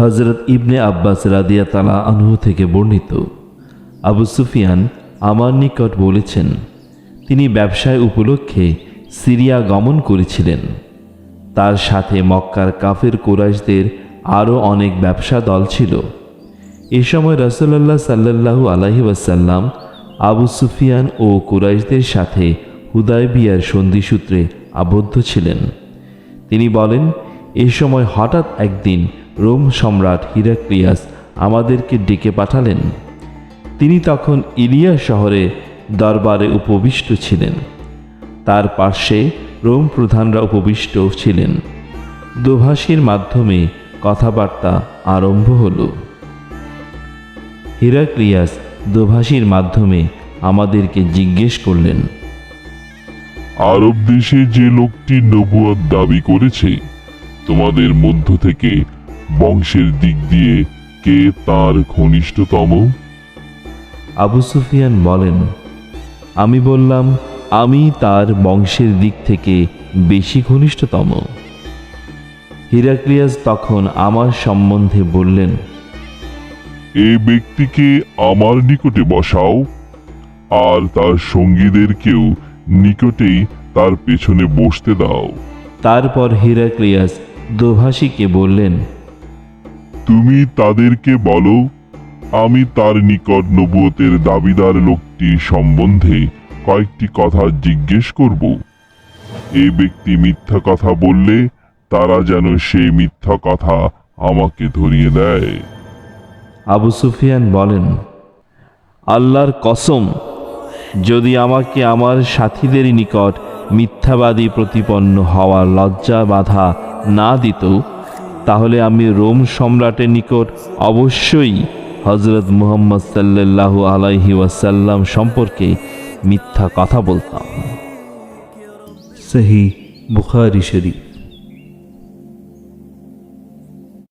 হজরত ইবনে আব্বাস রাদিয়া তালা আনহু থেকে বর্ণিত। আবু সুফিয়ান আমার নিকট বলেছেন, তিনি ব্যবসায় উপলক্ষে সিরিয়া গমন করেছিলেন। তার সাথে মক্কার কাফের কোরাইশদের আরও অনেক ব্যবসা দল ছিল। এ সময় রসল্লাহ সাল্লাল্লাহু আলাহি ওয়াসাল্লাম আবু সুফিয়ান ও কুরাইশদের সাথে হুদায়বিয়ার সন্ধিসূত্রে আবদ্ধ ছিলেন। তিনি বলেন, এ সময় হঠাৎ একদিন রোম সম্রাট হিরাক্লিয়াস আমাদেরকে ডেকে পাঠালেন। তিনি তখন ইলিয়া শহরে দরবারে উপবিষ্ট ছিলেন। তার পার্শ্বে রোম প্রধানরা উপবিষ্ট ছিলেন। দোভাষীর মাধ্যমে কথাবার্তা আরম্ভ হল। হিরাক্লিয়াস দোভাষীর মাধ্যমে আমাদেরকে জিজ্ঞেস করলেন, আরব দেশে যে লোকটি নবুয়াদ দাবি করেছে, তোমাদের মধ্য থেকে বংশের দিক দিয়ে কে তার ঘনিষ্ঠতম? আবু সুফিয়ান বলেন আমি বললাম আমি তার বংশের দিক থেকে বেশি ঘনিষ্ঠতম। হিরাক্লিয়াস তখন আমার সম্বন্ধে বললেন এই ব্যক্তিকে আমার নিকটে বসাও আর তার সঙ্গীদেরকেও নিকটেই তার পেছনে বসতে দাও। তারপর হিরাক্লিয়াস দোভাষীকে বললেন তুমি তাদেরকে বলো, আমি তার নিকট নবুয়তের দাবিদার লোকটির সম্বন্ধে কয়েকটি কথা জিজ্ঞেস করব। এ ব্যক্তি মিথ্যা কথা বললে তারা যেন সেই মিথ্যা কথা আমাকে ধরিয়ে দেয়। আবু সুফিয়ান বলেন, আল্লাহর কসম, যদি আমাকে আমার সাথীদের নিকট মিথ্যাবাদী প্রতিপন্ন হওয়ার লজ্জা বাধা না দিত তাহলে আমি রোম সম্রাটের নিকট অবশ্যই হজরত মুহাম্মদ সাল্লাল্লাহু আলাইহি ওয়াসাল্লাম সম্পর্কে মিথ্যা কথা বলতাম। সহি বুখারি শরীফ।